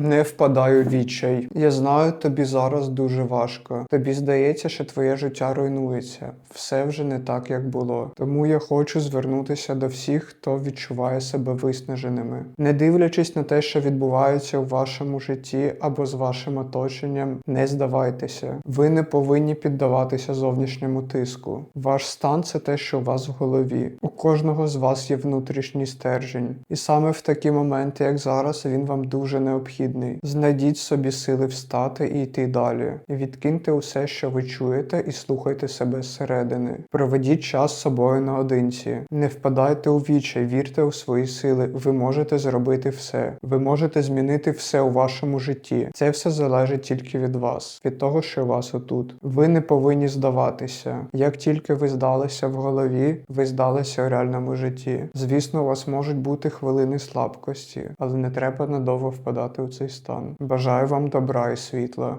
Не впадай у відчай. Я знаю, тобі зараз дуже важко. Тобі здається, що твоє життя руйнується. Все вже не так, як було. Тому я хочу звернутися до всіх, хто відчуває себе виснаженими. Не дивлячись на те, що відбувається у вашому житті або з вашим оточенням, не здавайтеся. Ви не повинні піддаватися зовнішньому тиску. Ваш стан це те, що у вас в голові. У кожного з вас є внутрішній стержень, і саме в такі моменти, як зараз, він вам дуже необхідний. Знайдіть собі сили встати і йти далі. Відкиньте усе, що ви чуєте, і слухайте себе зсередини. Проведіть час з собою наодинці. Не впадайте у вічай, вірте у свої сили. Ви можете зробити все. Ви можете змінити все у вашому житті. Це все залежить тільки від вас, від того, що у вас отут. Ви не повинні здаватися. Як тільки ви здалися в голові, ви здалися у реальному житті. Звісно, у вас можуть бути хвилини слабкості, але не треба надовго впадати у цей стан. Бажаю вам добра і світла.